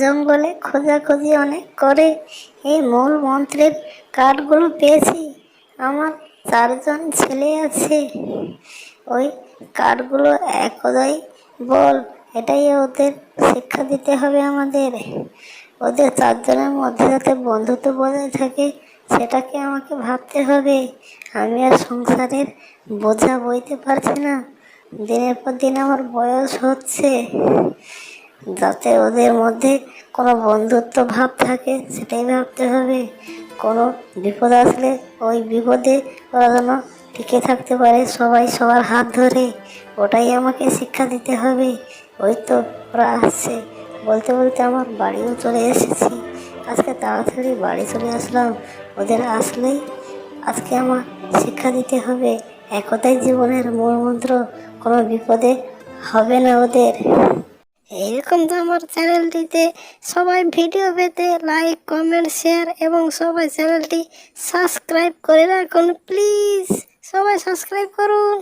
জঙ্গলে খোঁজাখুঁজি অনেক করে। এই মূল মন্ত্রের কার্ডগুলো পেয়েছি। আমার চারজন ছেলে আছে। ওই কার্ডগুলো একদাই বল, এটাই ওদের শিক্ষা দিতে হবে আমাদের। ওদের চারজনের মধ্যে যাতে বন্ধুত্ব বজায় থাকে, সেটাকে আমাকে ভাবতে হবে। আমি আর সংসারের বোঝা বইতে পারছি না। দিনের পর দিন আমার বয়স হচ্ছে। যাতে ওদের মধ্যে কোনো বন্ধুত্ব ভাব থাকে, সেটাই ভাবতে হবে। কোনো বিপদ আসলে ওই বিপদে ওরা যেন টিকে থাকতে পারে সবাই সবার হাত ধরে। ওটাই আমাকে শিক্ষা দিতে হবে। ওই তো ওরা আসছে। বলতে বলতে আমার বাড়িও চলে এসেছি। আজকে তাড়াতাড়ি বাড়ি চলে আসলাম। ওদের আসলেই আজকে আমার শিক্ষা দিতে হবে। একতাই জীবনের মূল মন্ত্র, কোনো বিপদে হবে না ওদের। এইরকম তো আমার চ্যানেলটিতে সবাই ভিডিও পেতে লাইক কমেন্ট শেয়ার এবং সবাই চ্যানেলটি সাবস্ক্রাইব করে রাখুন প্লিজ সবাই সাবস্ক্রাইব করুন।